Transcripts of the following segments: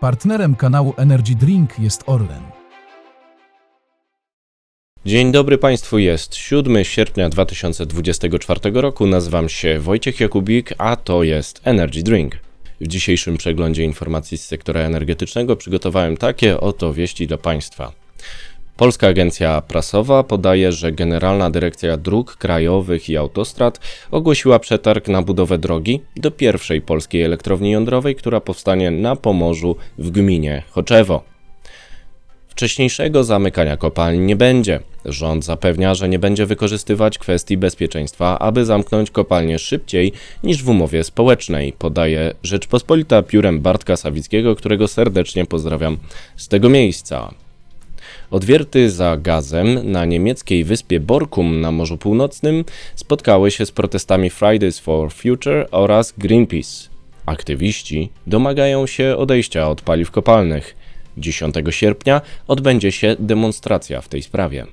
Partnerem kanału Energy Drink jest Orlen. Dzień dobry Państwu, jest 7 sierpnia 2024 roku. Nazywam się Wojciech Jakubik, a to jest Energy Drink. W dzisiejszym przeglądzie informacji z sektora energetycznego przygotowałem takie oto wieści dla Państwa. Polska Agencja Prasowa podaje, że Generalna Dyrekcja Dróg Krajowych i Autostrad ogłosiła przetarg na budowę drogi do pierwszej polskiej elektrowni jądrowej, która powstanie na Pomorzu w gminie Choczewo. Wcześniejszego zamykania kopalni nie będzie. Rząd zapewnia, że nie będzie wykorzystywać kwestii bezpieczeństwa, aby zamknąć kopalnię szybciej niż w umowie społecznej, podaje Rzeczpospolita piórem Bartka Sawickiego, którego serdecznie pozdrawiam z tego miejsca. Odwierty za gazem na niemieckiej wyspie Borkum na Morzu Północnym spotkały się z protestami Fridays for Future oraz Greenpeace. Aktywiści domagają się odejścia od paliw kopalnych. 10 sierpnia odbędzie się demonstracja w tej sprawie.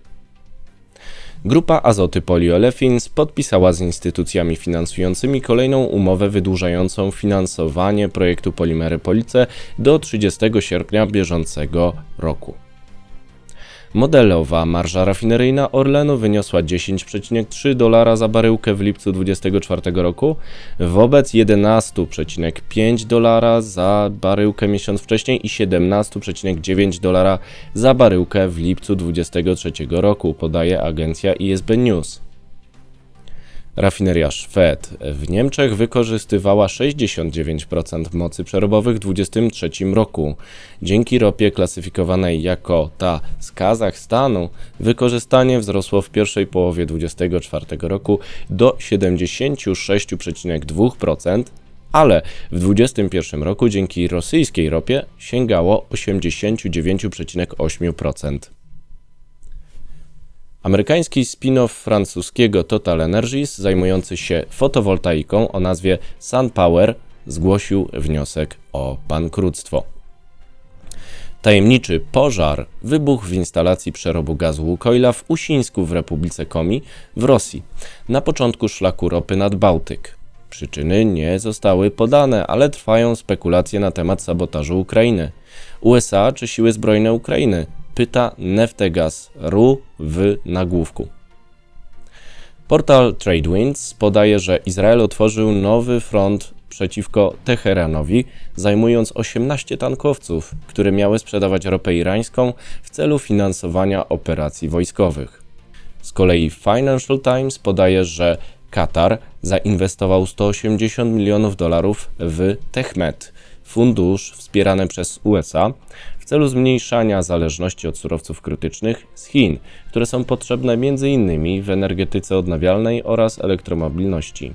Grupa Azoty Polyolefins podpisała z instytucjami finansującymi kolejną umowę wydłużającą finansowanie projektu Polimery Police do 30 sierpnia bieżącego roku. Modelowa marża rafineryjna Orlenu wyniosła 10,3 dolara za baryłkę w lipcu 2024 roku, wobec 11,5 dolara za baryłkę miesiąc wcześniej i 17,9 dolara za baryłkę w lipcu 2023 roku, podaje agencja ISB News. Rafineria Schwedt w Niemczech wykorzystywała 69% mocy przerobowych w 2023 roku. Dzięki ropie klasyfikowanej jako ta z Kazachstanu, wykorzystanie wzrosło w pierwszej połowie 2024 roku do 76,2%, ale w 2021 roku dzięki rosyjskiej ropie sięgało 89,8%. Amerykański spin-off francuskiego Total Energies zajmujący się fotowoltaiką o nazwie SunPower zgłosił wniosek o bankructwo. Tajemniczy pożar wybuchł w instalacji przerobu gazu Łukoila w Usińsku w Republice Komi w Rosji na początku szlaku ropy nad Bałtyk. Przyczyny nie zostały podane, ale trwają spekulacje na temat sabotażu Ukrainy. USA czy siły zbrojne Ukrainy pyta Neftegas.ru w nagłówku. Portal TradeWinds podaje, że Izrael otworzył nowy front przeciwko Teheranowi, zajmując 18 tankowców, które miały sprzedawać ropę irańską w celu finansowania operacji wojskowych. Z kolei Financial Times podaje, że Katar zainwestował 180 milionów dolarów w Techmet, fundusz wspierany przez USA, w celu zmniejszania zależności od surowców krytycznych z Chin, które są potrzebne m.in. w energetyce odnawialnej oraz elektromobilności.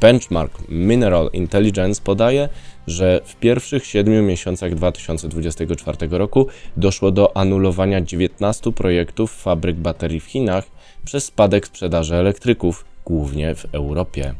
Benchmark Mineral Intelligence podaje, że w pierwszych 7 miesiącach 2024 roku doszło do anulowania 19 projektów fabryk baterii w Chinach przez spadek sprzedaży elektryków, głównie w Europie.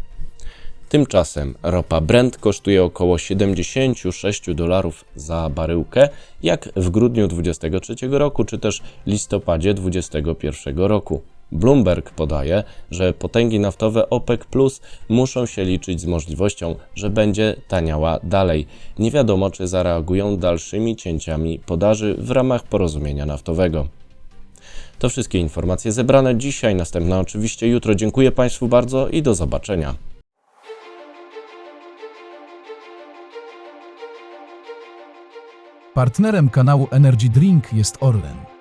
Tymczasem ropa Brent kosztuje około 76 dolarów za baryłkę, jak w grudniu 2023 roku, czy też listopadzie 2021 roku. Bloomberg podaje, że potęgi naftowe OPEC Plus muszą się liczyć z możliwością, że będzie taniała dalej. Nie wiadomo, czy zareagują dalszymi cięciami podaży w ramach porozumienia naftowego. To wszystkie informacje zebrane dzisiaj, następne oczywiście jutro. Dziękuję Państwu bardzo i do zobaczenia. Partnerem kanału Energy Drink jest Orlen.